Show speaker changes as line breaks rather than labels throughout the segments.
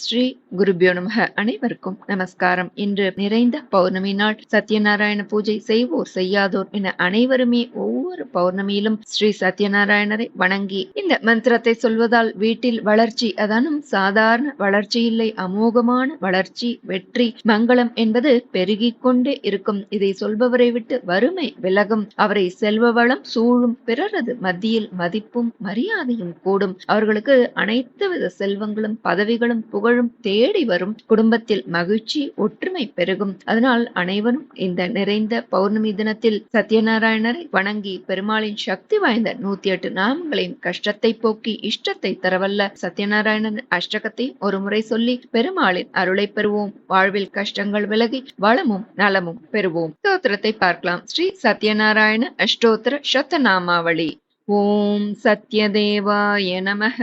ஸ்ரீ குருபியோ நமக. அனைவருக்கும் நமஸ்காரம். இன்று நிறைந்த பௌர்ணமி நாள். சத்யநாராயண பூஜை செய்வோர் செய்யாதோர் என அனைவருமே ஒவ்வொரு பௌர்ணமியிலும் ஸ்ரீ சத்யநாராயணரை வணங்கி இந்த மந்திரத்தை சொல்வதால் வீட்டில் வளர்ச்சி அதனும் சாதாரண வளர்ச்சி இல்லை. அமோகமான வளர்ச்சி வெற்றி மங்களம் என்பது பெருகிக் கொண்டே இருக்கும். இதை சொல்பவரை விட்டு வறுமை விலகும். அவரை செல்வ வளம் சூழும். பிறரது மத்தியில் மதிப்பும் மரியாதையும் கூடும். அவர்களுக்கு அனைத்து வித செல்வங்களும் பதவிகளும் புகழ் புகழும் தேடி வரும் குடும்பத்தில் மகிழ்ச்சி ஒற்றுமை பெருகும். அதனால் அனைவரும் இந்த நிறைந்த பௌர்ணமி தினத்தில் சத்யநாராயணரை வணங்கி பெருமாளின் சக்தி வாய்ந்த நூத்தி எட்டு நாமங்களையும் கஷ்டத்தை போக்கி இஷ்டத்தை தரவல்ல சத்யநாராயணன் அஷ்டகத்தை ஒரு முறை சொல்லி பெருமாளின் அருளை பெறுவோம். வாழ்வில் கஷ்டங்கள் விலகி வளமும் நலமும் பெறுவோம். ஸ்தோத்திரத்தை பார்க்கலாம். ஸ்ரீ சத்யநாராயண அஷ்டோத்திர சத்தநாமாவளி ஓம் சத்யதேவாய நமக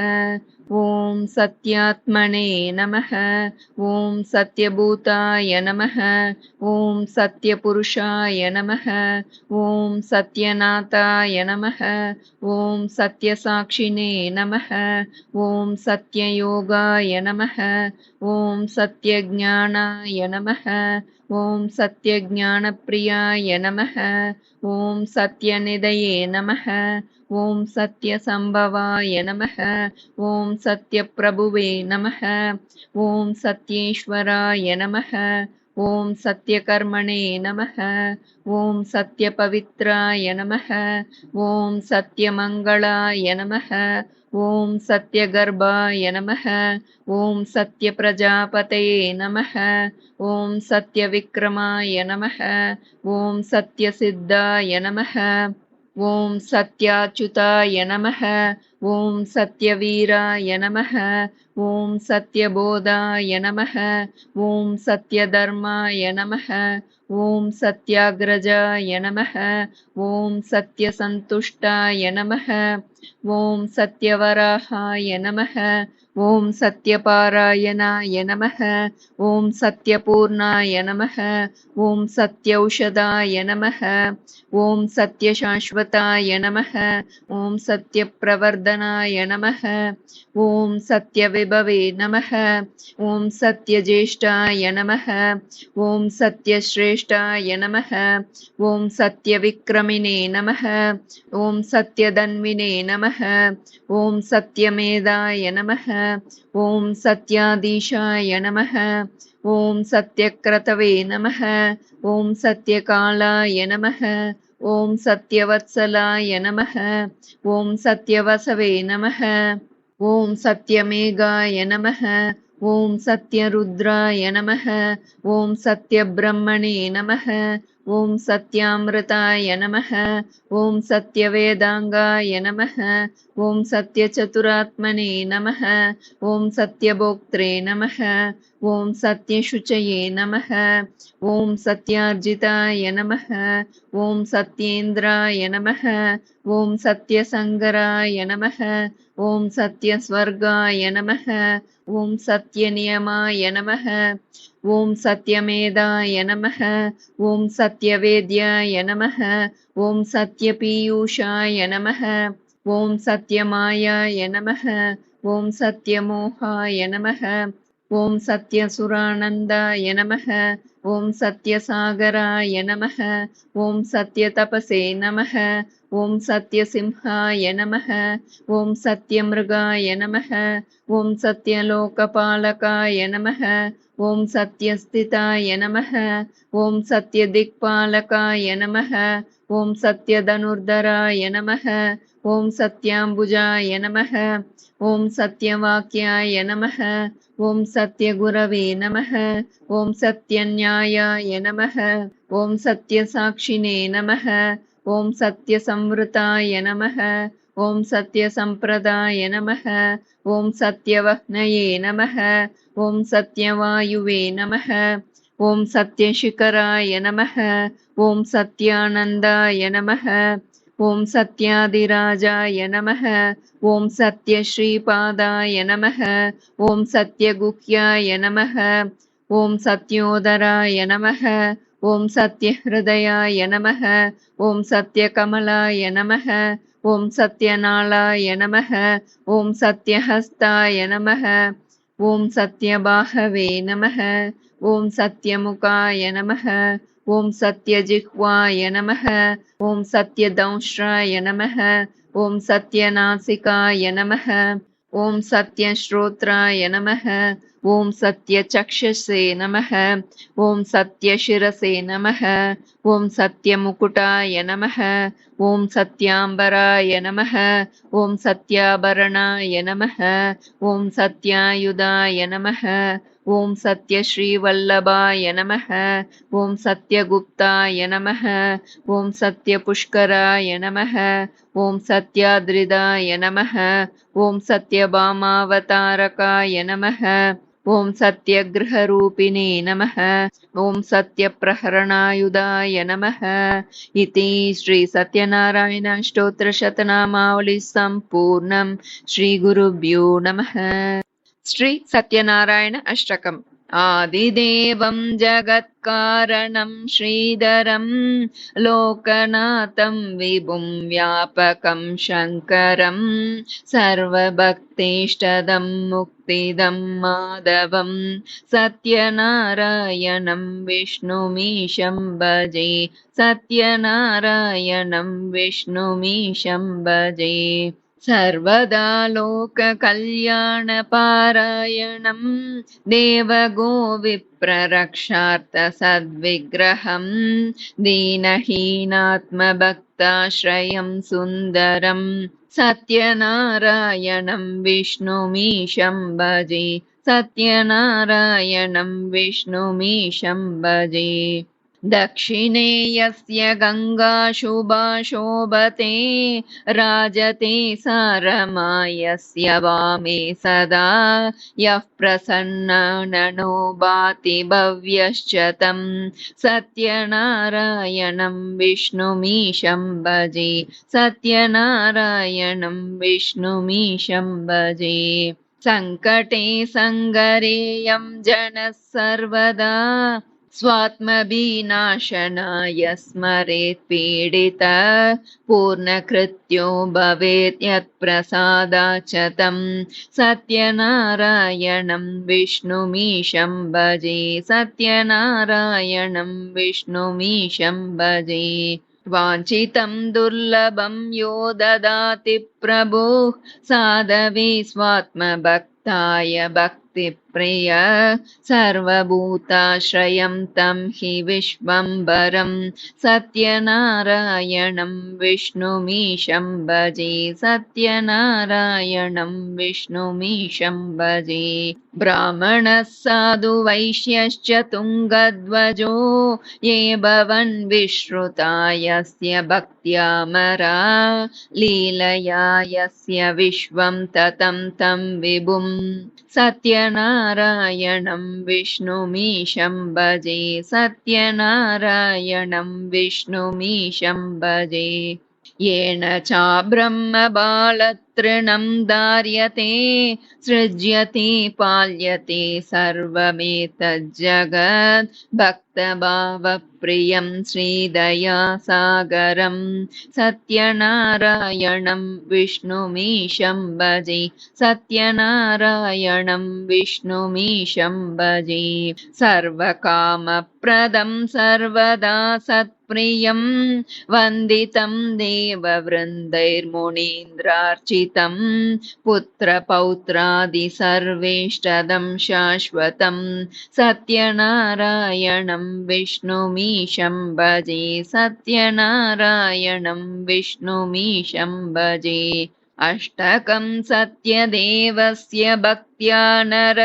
ஓம் சத்யாத்மனே நமக ஓம் சத்யபூதாய நமக ஓம் சத்யபுருஷாய நமக ஓம் சத்யநாதாய நமக ஓம் சத்யசாட்சினே நமக ஓம் சத்யயோகாய நமக ஓம் சத்யஜானாய நமக ஓம் சத்யஜானப்பிரியாய நமக ஓம் சத்யநிதயே நமக ஓம் சத்ய சம்பவாய நமக ஓம் சத்ய பிரபுவே நமக ஓம் சத்யேஸ்வராய நமக ஓம் சத்யகர்மணே நமக ஓம் சத்யபவித்ராய நமக ஓம் சத்யமங்களாய நமக ஓம் சத்யகர்பாய நமக ஓம் சத்யபிரஜாபதயே நமக ஓம் சத்யவிக்ரமாய நமக ஓம் சத்யசித்தாய நமக ஓம் சத்யாச்சுதாய நமக ஓம் சத்யவீராய நமக ஓம் சத்யபோதாய நமக ஓம் சத்யதர்மாய நமக ஓம் சத்யாகிரஜாய நமக ஓம் சத்யசந்துஷ்டாய நமக ஓம் சத்யவராகாய நமக ஓம் சத்யபாராயணாய நமக ஓம் சத்யபூர்ணாய நமக ஓம் சத்யௌஷதாய நமக ஓம் சத்யசாஸ்வதாய நமக ஓம் சத்யப்பிரவர்தனாய நமக ஓம் சத்யவிபவே நமக ஓம் சத்யஜேஷ்டாய நமக ஓம் சத்யஸ்ரேஷ்டாய நமக ஓம் சத்யவிக்ரமினே நமக ஓம் சத்யதன்வினே நமக ஓம் சத்யமேதாய நமக ஓம் சத்யாதீஷாய நம ஓம் சத்யக்ரதவே நம ஓம் சத்யகாலாய நம ஓம் சத்யவத்சலாய நம ஓம் சத்யவசவே நம ஓம் சத்யமேகாய நம ஓம் சத்யருத்ராய நம ஓம் சத்யபிரம்மணே நம ॐ सत्यामृताय नमः ॐ सत्यवेदाङ्गाय नमः ॐ सत्यचतुरात्मने नमः ॐ सत्यभोक्त्रे नमः ॐ सत्यशुचये नमः ॐ सत्यार्जिताय नमः ॐ सत्येन्द्राय नमः ॐ सत्यसङ्गराय नमः ॐ सत्यस्वर्गाय नमः ॐ सत्यनियमाय नमः ஓம் சத்யமேதாய நமக ஓம் சத்யவேத்யாய நமக ஓம் சத்யபீயூஷாய நமக ஓம் சத்யமாயாய நமக ஓம் சத்யமோகாய நமக ஓம் சத்யசுரானந்தாய நமக ஓம் சத்யசாகராய நமக ஓம் சத்யதபசே நமக ஓம் சத்யசிம்ஹாய நமக ஓம் சத்யமிருகாய நமக ஓம் சத்யலோகபாலகாய நமக ஓம் சத்யஸ்திதாய நமக ஓம் சத்யதிக்பாலகாய நமக ஓம் சத்யதனுர்தராய நமக ஓம் சத்யாம்புஜாய நமக ஓம் சத்யவாக்கியாய நமக ஓம் சத்யகுரவே நமக ஓம் சத்யநியாயாய நமக ஓம் சத்யசாட்சினே நமக ஓம் சத்ய சம்ருதாய நமக. ஓம் சத்ய சம்பிரதாய நமக. ஓம் சத்யவக்னயே நமக. ஓம் சத்யவாயுவே நமக. ஓம் சத்யசிகராய நமக. ஓம் சத்யானந்தாய நமக. ஓம் சத்யாதிராஜாய நமக. ஓம் சத்யஸ்ரீபாதாய நமக. ஓம் சத்யகுஹ்யாய நமக. ஓம் சத்யோதராய நமக. ஓம் சத்ய ஹிருதயாய நமக ஓம் சத்ய கமலாய நமக ஓம் சத்யநாளாய நமக ஓம் சத்யஹஸ்தாய நமக ஓம் சத்யபாகவே நமக ஓம் சத்யமுகாய நமக ஓம் சத்யஜிஹ்வாய நமக ஓம் சத்யதம்ஸ்ராய நமக ஓம் சத்யநாசிகாய நமக ஓம் சத்ய ஸ்ரோத்ராய நமக ஓம் சத்ய சக்ஷசே நமக ஓம் சத்ய சிரசே நமக ஓம் சத்ய முக்குட்டாய நமக ஓம் சத்யாம்பராய நமக ஓம் சத்யாபரணாய நமக ஓம் சத்யாயுதாய நமக ஓம் சத்ய ஸ்ரீவல்லபாய நமக ஓம் சத்யகுப்தாய நமக ஓம் சத்ய புஷ்கராய நமக ஓம் சத்யாதிரிதாய நமக ஓம் சத்யபாமாவதாரகாய நமக ஓம் சத்யகிரகரூபிணே நம ஓம் சத்யப்பிரகரணாயுதாய நம இதி ஸ்ரீ சத்யநாராயண சம்பூர்ணம் ஸ்ரீ குருபியோ நம श्री सत्यनारायण अष्टकम् आदिदेवं जगत्कारणं श्रीधरं लोकनाथं विभुं व्यापकं शङ्करं सर्वभक्तेष्टदं मुक्तिदं माधवं सत्यनारायणं विष्णुमीशं भजे सत्यनारायणं विष्णुमीशं भजे सर्वदा लोककल्याणपारायणं देवगोविप्ररक्षार्थसद्विग्रहं दीनहीनात्मभक्ताश्रयं सुन्दरं सत्यनारायणं विष्णुमीशं भजे सत्यनारायणं विष्णुमीशं भजे दक्षिणे यस्य गङ्गा शुभा शोभते राजते सारमायस्य वामे सदा यः प्रसन्ननो भाति भव्यश्च तं। सत्यनारायणं विष्णुमीशं भजे सत्यनारायणं विष्णुमीशं भजे। सङ्कटे सङ्गरेयं जनः सर्वदा स्वात्मभिनाशनाय स्मरेत् पीडित पूर्णकृत्यो भवेत् यत्प्रसादा च तं सत्यनारायणं विष्णुमीशं भजे सत्यनारायणं विष्णुमीशं भजे। वाञ्छितं दुर्लभं यो ददाति प्रभुः साधवे स्वात्मभक्ताय भक्तिप्रिय सर्वभूताश्रयं तं हि विश्वम्बरं सत्यनारायणं विष्णुमीशं भजे सत्यनारायणं विष्णुमीशं भजे। ब्राह्मणः साधु वैश्यश्च तुङ्गध्वजो ये भवन् विश्रुता यस्य भक्त्यामरा लीलया यस्य विश्वं ततं तं विभुं सत्यनारायणं विष्णुमीशं भजे सत्यनारायणं विष्णुमीशं भजे। येन चाब्रह्मबालतृणं धार्यते सृज्यते पाल्यते सर्वमेतज्जगत् भक्तभावप्रियं श्रीदया सागरं सत्यनारायणं विष्णुमीशं भजे सत्यनारायणं विष्णुमीशं भजे। सर्वकामप्रदं सर्वदा सत्प्रियं वन्दितं देववृन्दैर्मुनीन्द्रार्चितं पुत्रपौत्रादि सर्वेष्टदं शाश्वतं सत्यनारायणं विष्णुमीशं भजे सत्यनारायणं विष्णुमीशं भजे अष्टकं सत्यदेवस्य भक्त्या नर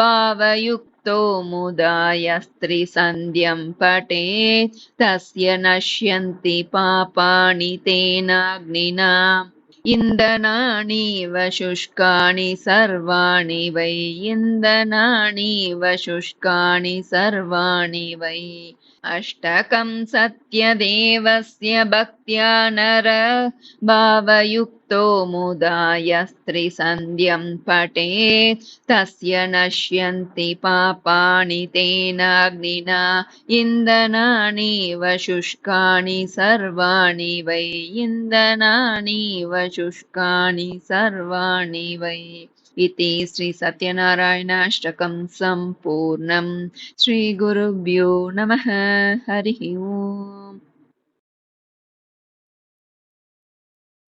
भावयुक्तो मुदाय स्त्रीसन्ध्यं पठेत् तस्य नश्यन्ति पापानि तेनाग्निना इन्दनानीव शुष्कानि सर्वाणि वै। इन्दनानीव शुष्कानि सर्वाणि वै। अष्टकं सत्यदेवस्य भक्त्या नर भावयुक्तो मुदाय स्त्रीसन्ध्यं पठेत् तस्य नश्यन्ति पापानि तेनाग्निना इन्दनानीव शुष्कानि सर्वाणि वै इन्दनानीव शुष्कानि सर्वाणि वै इति श्रीसत्यनारायणाष्टकं सम्पूर्णं श्रीगुरुभ्यो नमः। हरिः ओम्